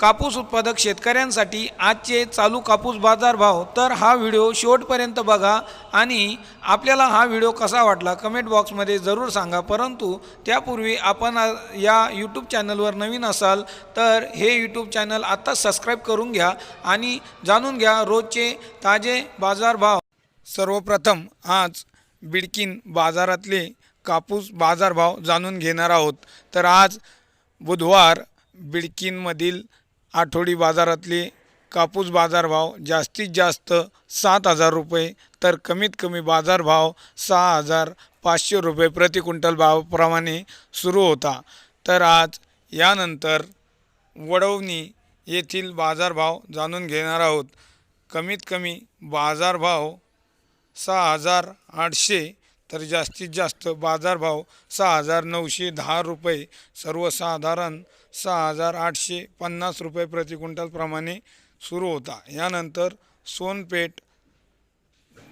कापूस उत्पादक शेतकऱ्यांसाठी आजचे चालू कापूस बाजार भाव. तर हा व्हिडिओ शेवटपर्यंत बघा आणि आपल्याला हा व्हिडिओ कसा वाटला कमेंट बॉक्समध्ये जरूर सांगा. परंतु त्यापूर्वी आपण या यूट्यूब चॅनलवर नवीन असाल तर हे यूट्यूब चॅनल आत्ताच सबस्क्राईब करून घ्या आणि जाणून घ्या रोजचे ताजे बाजारभाव सर्वप्रथम आज बिडकीन बाजारातले कापूस बाजारभाव जाणून घेणार आहोत. तर आज बुधवार बिडकीनमधील आठवडी बाजारातले कापूस बाजारभाव जास्तीत जास्त सात हजार रुपये तर कमीत कमी बाजारभाव सहा हजार पाचशे रुपये प्रति क्विंटल भावाप्रमाणे सुरू होता. तर आज यानंतर वडवणी येथील बाजारभाव जाणून घेणार आहोत. कमीत कमी बाजारभाव सहा हजार आठशे तर जास्तीत जास्त बाजारभाव सहा हजार नऊशे दहा रुपये. सर्वसाधारण सहा हजार आठशे पन्नास रुपये प्रति क्विंटलप्रमाणे सुरू होता. यानंतर सोनपेठ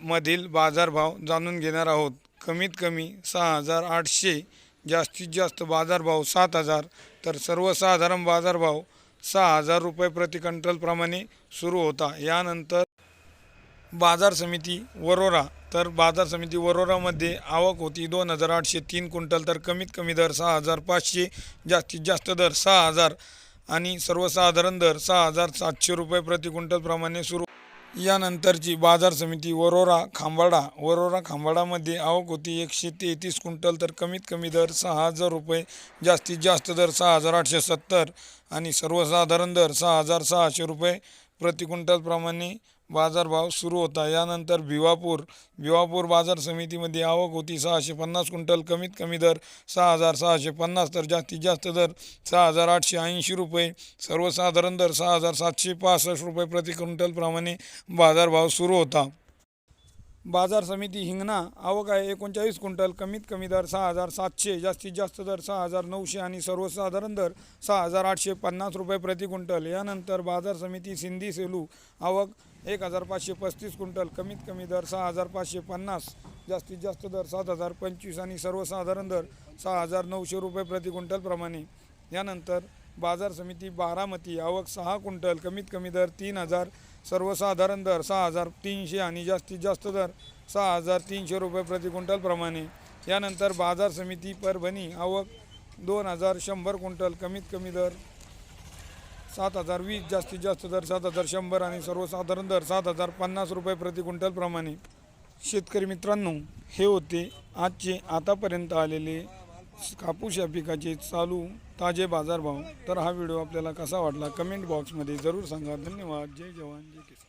मधील बाजारभाव जाणून घेणार आहोत. कमीत कमी सहा हजार आठशे जास्तीत जास्त बाजारभाव सात हजार तर सर्वसाधारण बाजारभाव सहा हजार रुपये प्रति क्विंटलप्रमाणे सुरू होता. यानंतर बाजार समिती वरोरा. तर बाजार समिती वरोरामध्ये आवक होती दोन हजार आठशे तीन क्विंटल तर कमीत कमी दर सहा हजार पाचशे जास्तीत जास्त दर सहा हजार आणि सर्वसाधारण दर सहा हजार सातशे रुपये प्रति क्विंटलप्रमाणे सुरू. यानंतरची बाजार समिती वरोरा खांबाडा. वरोरा खांबाडामध्ये आवक होती एकशे तेहतीस क्विंटल तर कमीत कमी दर सहा हजार रुपये जास्तीत जास्त दर सहा हजार आठशे सत्तर आणि सर्वसाधारण दर सहा हजार सहाशे रुपये प्रति क्विंटलप्रमाणे बाजारभाव सुरू होता. यानंतर भिवापूर भिवापूर बाजार समितीमध्ये आवक होती. सहाशे पन्नास क्विंटल कमीत कमी दर सहा हजार सहाशे पन्नास तर जास्तीत जास्त दर सहा हजार आठशे ऐंशी रुपये. सर्वसाधारण दर सहा हजार सातशे पासष्ट रुपये प्रति क्विंटलप्रमाणे बाजारभाव सुरू होता. बाजार समिती हिंगणा आवक आहे एकोणचाळीस क्विंटल कमीत कमी दर सहा हजार सातशे जास्तीत जास्त दर सहा हजार नऊशे आणि सर्वसाधारण दर सहा हजार आठशे पन्नास रुपये प्रति क्विंटल. यानंतर बाजार समिती सिंधी सेलू आवक एक हजार पाचशे पस्तीस क्विंटल कमीत कमी दर सहा हजार पाचशे पन्नास जास्तीत जास्त दर सात हजार पंचवीस आणि सर्वसाधारण दर सहा हजार नऊशे रुपये प्रति क्विंटलप्रमाणे यानंतर बाजार समिती बारामती आवक सहा क्विंटल कमीत कमी दर तीन हजार सर्वसाधारण दर सहा हजार तीनशे आणि जास्तीत जास्त दर सहा हजार तीनशे रुपये प्रति क्विंटलप्रमाणे यानंतर बाजार समिती परभणी आवक दोन हजार शंभर क्विंटल कमीत कमी दर सात हजार वीस जास्तीत जास्त दर सात हजार शंभर आणि सर्वसाधारण दर सात हजार पन्नास रुपये प्रति क्विंटलप्रमाणे शेतकरी मित्रांनो हे होते आजचे आतापर्यंत आलेले कापूस या पिकाचे चालू ताजे बाजारभाव तर हा व्हिडिओ आपल्याला कसा वाटला कमेंट बॉक्समध्ये जरूर सांगा. धन्यवाद. जय जवान. जय किसान.